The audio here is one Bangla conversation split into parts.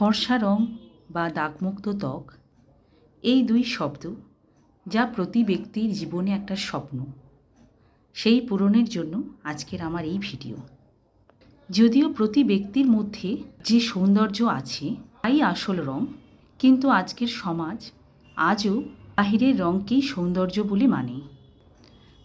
ফর্সা রং বা দাগমুক্ত ত্বক, এই দুই শব্দ যা প্রতি ব্যক্তির জীবনে একটা স্বপ্ন। সেই পূরণের জন্য আজকের আমার এই ভিডিও। যদিও প্রতি ব্যক্তির মধ্যে যে সৌন্দর্য আছে, তাই আসল রং, কিন্তু আজকের সমাজ আজও বাহিরের রঙকেই সৌন্দর্য বলে মানে।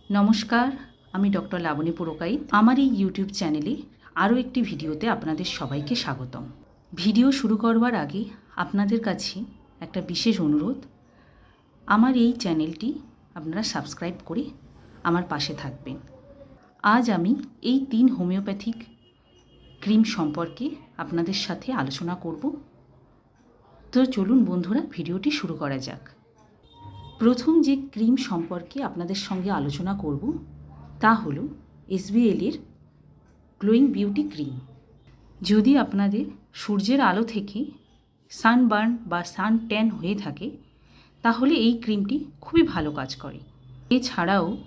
নমস্কার, আমি ডক্টর লাবণী পুরকাইত। আমার এই ইউটিউব চ্যানেলে আরও একটি ভিডিওতে আপনাদের সবাইকে স্বাগতম। ভিডিও শুরু করবার আগে আপনাদের কাছে একটা বিশেষ অনুরোধ। আমার এই চ্যানেলটি আপনারা সাবস্ক্রাইব করে আমার পাশে থাকবেন। আজ আমি এই তিন হোমিওপ্যাথিক ক্রিম সম্পর্কে আপনাদের সাথে আলোচনা করব। তো চলুন বন্ধুরা, ভিডিওটি শুরু করা যাক। প্রথম যে ক্রিম সম্পর্কে আপনাদের সঙ্গে আলোচনা করব, তা হল এসবিএলের গ্লোয়িং বিউটি ক্রিম যদি আপনাদের সূর্যের আলো থেকে সানবার্ন বা সান ট্যান হয়ে থাকে, তাহলে এই ক্রিমটি খুবই ভালো কাজ করে। এছাড়াও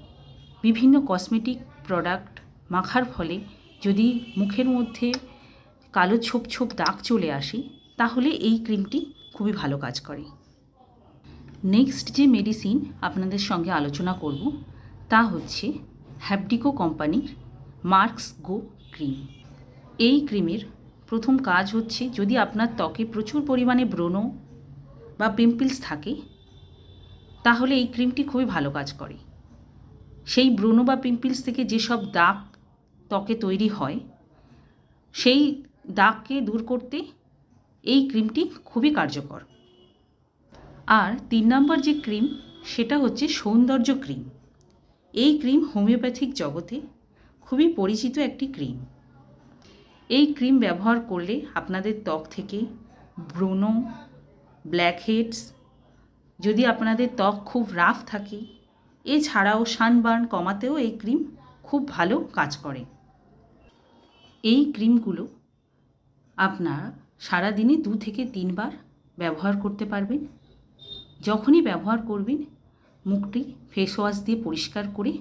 বিভিন্ন কসমেটিক প্রোডাক্ট মাখার ফলে যদি মুখের মধ্যে কালো ছোপ ছোপ দাগ চলে আসে, তাহলে এই ক্রিমটি খুবই ভালো কাজ করে। নেক্সট যে মেডিসিন আপনাদের সঙ্গে আলোচনা করব, তা হচ্ছে হ্যাপডিকো কোম্পানির মার্কস গো ক্রিম। এই ক্রিমের প্রথম কাজ হচ্ছে যদি আপনার ত্বকে প্রচুর পরিমাণে ব্রণ বা পিম্পলস থাকে, তাহলে এই ক্রিমটি খুবই ভালো কাজ করে। সেই ব্রণ বা পিম্পলস থেকে যেসব দাগ ত্বকে তৈরি হয়, সেই দাগকে দূর করতে এই ক্রিমটি খুবই কার্যকর। আর তিন নম্বর যে ক্রিম, সেটা হচ্ছে সৌন্দর্য ক্রিম। এই ক্রিম হোমিওপ্যাথিক জগতে খুবই পরিচিত একটি ক্রিম। এই ক্রিম ব্যবহার করলে আপনাদের ত্বক থেকে ব্রণ ব্ল্যাকহেডস যদি আপনাদের ত্বক খুব রাফ থাকে, এছাড়াও সানবার্ন কমাতেও এই ক্রিম খুব ভালো কাজ করে। এই ক্রিমগুলো আপনারা সারাদিনে দু থেকে তিনবার ব্যবহার করতে পারবেন। যখনই ব্যবহার করবেন, মুখটি ফেস ওয়াশ দিয়ে পরিষ্কার করে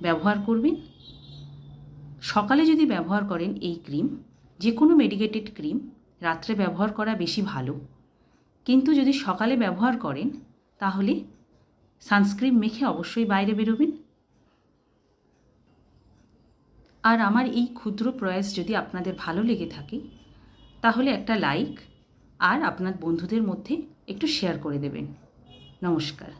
ব্যবহার করবেন। সকালে যদি ব্যবহার করেন এই ক্রিম যে কোনো মেডিকেটেড ক্রিম, রাত্রে ব্যবহার করা বেশি ভালো। কিন্তু যদি সকালে ব্যবহার করেন, তাহলে সানস্ক্রিন মেখে অবশ্যই বাইরে বেরোবেন। আর আমার এই ক্ষুদ্র প্রয়াস যদি আপনাদের ভালো লেগে থাকে, তাহলে একটা লাইক আর আপনার বন্ধুদের মধ্যে একটু শেয়ার করে দেবেন। নমস্কার।